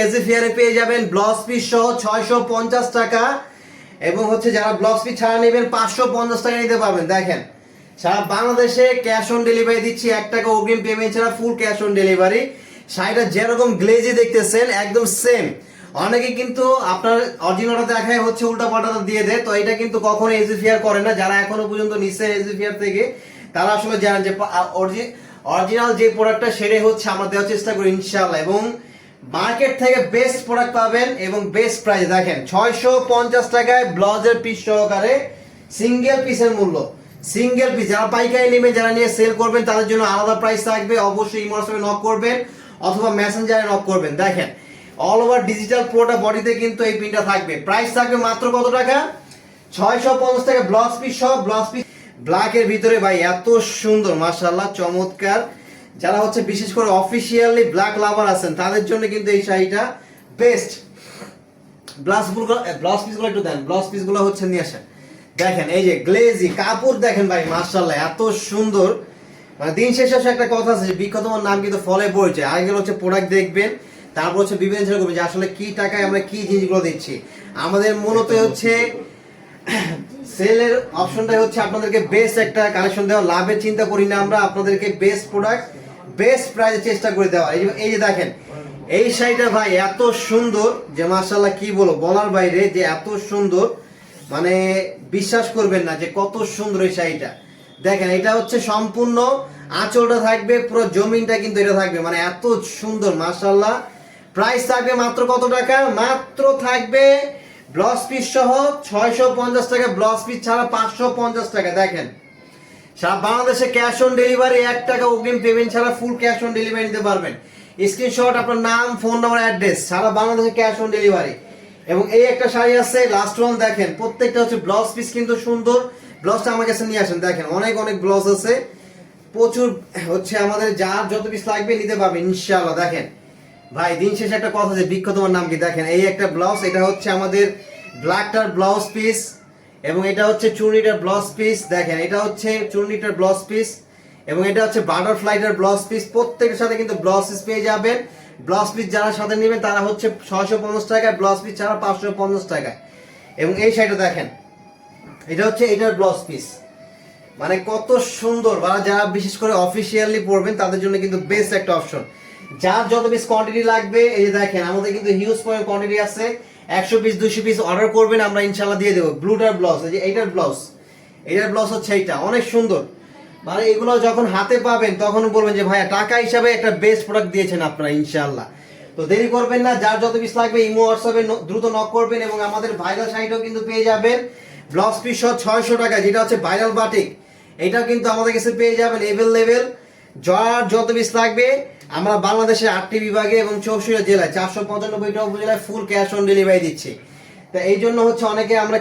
AC ফেয়ারে পেয়ে যাবেন blouse piece সহ ছয়শো পঞ্চাশ টাকা। এবং হচ্ছে যারা ব্লাউজ পিস ছাড়া নেবেন, পাঁচশো পঞ্চাশ টাকা নিতে পারবেন। দেখেন, সারা বাংলাদেশে ক্যাশ অন ডেলিভারি দিচ্ছি, এক টাকা অগ্রিম পেমেন্ট ছাড়া ফুল ক্যাশ অন ডেলিভারি শাড়িটা যেরকম গ্লেজি দেখতেছেন, একদম সেম অনেকে কিন্তু আপনার অরিজিনালটা দেখায়, হচ্ছে উল্টা পাল্টা দিয়ে দেয়। তো এটা কিন্তু কখনো এসি ফেয়ার করে না। যারা এখনও পর্যন্ত নিচ্ছে এসি ফেয়ার থেকে, তারা আসলে জানেন যে অরিজিনাল যে প্রোডাক্টটা সেটাই হচ্ছে আমরা দেওয়ার চেষ্টা করি, ইনশাআল্লাহ। এবং মার্কেট থেকে বেস্ট প্রোডাক্ট পাবেন এবং বেস্ট প্রাইস দেখেন, ছয়শো পঞ্চাশ টাকায় ব্লাউজের পিস সহকারে সিঙ্গেল পিসের মূল্য। সিঙ্গেল পিস যারা পাইকারি নেবে, যারা নিয়ে সেল করবেন, তাদের জন্য আলাদা প্রাইস থাকবে। অবশ্যই ইমোশনে নক করবেন অথবা মেসেঞ্জারে নক করবেন। দেখেন অল ওভার ডিজিটাল পুরোটা বডিতে কিন্তু এই পিনটা থাকবে। প্রাইস থাকবে মাত্র কত টাকা? ছয়শো পঞ্চাশ টাকা ব্লাউজ পিস সহ, ব্লাউজ পিস ব্ল্যাকের ভিতরে ভাই, এত সুন্দর, মাশাআল্লাহ, চমৎকার। যারা হচ্ছে বিশেষ করে অফিসিয়ালি ব্ল্যাক লাভার আছেন, তাদের জন্য কিন্তু এই শাড়িটা বেস্ট ব্লাউজ দেন এত সুন্দর। মানে দিন আছে ফলে আগে হচ্ছে প্রোডাক্ট দেখবেন, তারপর হচ্ছে বিবেচনা করবেন আসলে কি টাকায় আমরা কি জিনিসগুলো দিচ্ছি। আমাদের মূলত হচ্ছে সেলের অপশনটাই হচ্ছে আপনাদেরকে বেস্ট একটা কালেকশন দেওয়া। লাভের চিন্তা করি না আমরা, আপনাদেরকে বেস্ট প্রোডাক্ট বেস্ট প্রাইসে চেষ্টা করে দেওয়া। এই এই যে দেখেন, এই শাড়িটা ভাই এত সুন্দর যে মার্শাল্লাহ কি বলব, বলার বাইরে যে এত সুন্দর মানে বিশ্বাস করবেন না যে কত সুন্দর এই শাড়িটা। দেখেন, এটা হচ্ছে সম্পূর্ণ আঁচলটা থাকবে, পুরো জমিনটা কিন্তু এটা থাকবে মানে এত সুন্দর মার্শাল্লাহ প্রাইস থাকবে মাত্র কত টাকা? মাত্র থাকবে ব্লাউজ পিস সহ ছয়শো পঞ্চাশ টাকা ব্লাউজ পিস ছাড়া পাঁচশো পঞ্চাশ টাকা। দেখেন সারা বাংলাদেশে ক্যাশ অন ডেলিভারি এক টাকা অগ্রিম পেমেন্ট ছাড়া ফুল ক্যাশ অন ডেলিভারি নিতে পারবেন। স্ক্রিনশট আপনার নাম ফোন নাম্বার অ্যাড্রেস সারা বাংলাদেশে ক্যাশ অন ডেলিভারি এবং এই একটা শাড়ি আছে লাস্ট ওয়ান দেখেন, প্রত্যেকটা হচ্ছে ব্লাউজ পিস কিন্তু সুন্দর। ব্লাউজটা আমার কাছে নিয়ে আসেন, দেখেন, অনেক অনেক ব্লাউজ আছে। প্রচুর, হচ্ছে আমাদের যার যত পিস লাগবে নিতে পারবে, ইনশাআল্লাহ, দেখেন। ভাই, দিন শেষে একটা কথা আছে, বিখ্যাত তোমার নাম কি? দেখেন, এই একটা ব্লাউজ এটা হচ্ছে আমাদের ব্ল্যাকটার ব্লাউজ পিস এবং এটা হচ্ছে চুর্নিটার ব্লাউজ পিস দেখেন, এটা হচ্ছে চুর্নিটার ব্লাউজ পিস এবং এটা হচ্ছে বাটারফ্লাইটার ব্লাউজ পিস প্রত্যেকের সাথে কিন্তু ব্লাউজ পিস পেয়ে যাবেন। ব্লাউজ পিস যারা সাথে নেবেন, তারা হচ্ছে ছয়শো পঞ্চাশ টাকায় ব্লাউজ পিস ছাড়া পাঁচশো পঞ্চাশ টাকায়। এবং এই শাড়িটা দেখেন, এটা হচ্ছে এটার ব্লাউজ পিস মানে কত সুন্দর বা যারা বিশেষ করে অফিসিয়ালি পড়বেন তাদের জন্য কিন্তু বেস্ট একটা অপশন যার যত পিস কোয়ান্টিটি লাগবে, এই যে দেখেন, আমাদের কিন্তু হিউজ পরিমাণ কোয়ান্টিটি আছে। একশো পিস দুশো পিস অর্ডার করবেন, আমরা ইনশাল্লাহ দিয়ে দেবো। ব্লুটার ব্লাউজ এই যে এইটার ব্লাউজ এইটার ব্লাউজ হচ্ছে এইটা, অনেক সুন্দর। মানে এগুলো যখন হাতে পাবেন, তখন বলবেন যে, ভাইয়া, টাকা হিসাবে একটা বেস্ট প্রোডাক্ট দিয়েছেন আপনারা ইনশাল্লাহ তো দেরি করবেন না, যার যত পিস লাগবে, ইমো হোয়াটসঅ্যাপে দ্রুত নক করবেন এবং আমাদের ভাইরাল শাড়িটাও কিন্তু পেয়ে যাবেন। ব্লাউজ পিস সহ ছয়শো টাকা, যেটা হচ্ছে ভাইরাল বাটিক এটা কিন্তু আমাদের কাছে পেয়ে যাবেন এভেল লেভেল যার যত পিস লাগবে আমরা বাংলাদেশের আটটি বিভাগে এবং চৌষট্টি জেলায় চারশো পঁচানব্বইটা উপজেলায় ফুল ক্যাশ অন ডেলিভারি দিচ্ছি। তা এই জন্য হচ্ছে অনেকে আমরা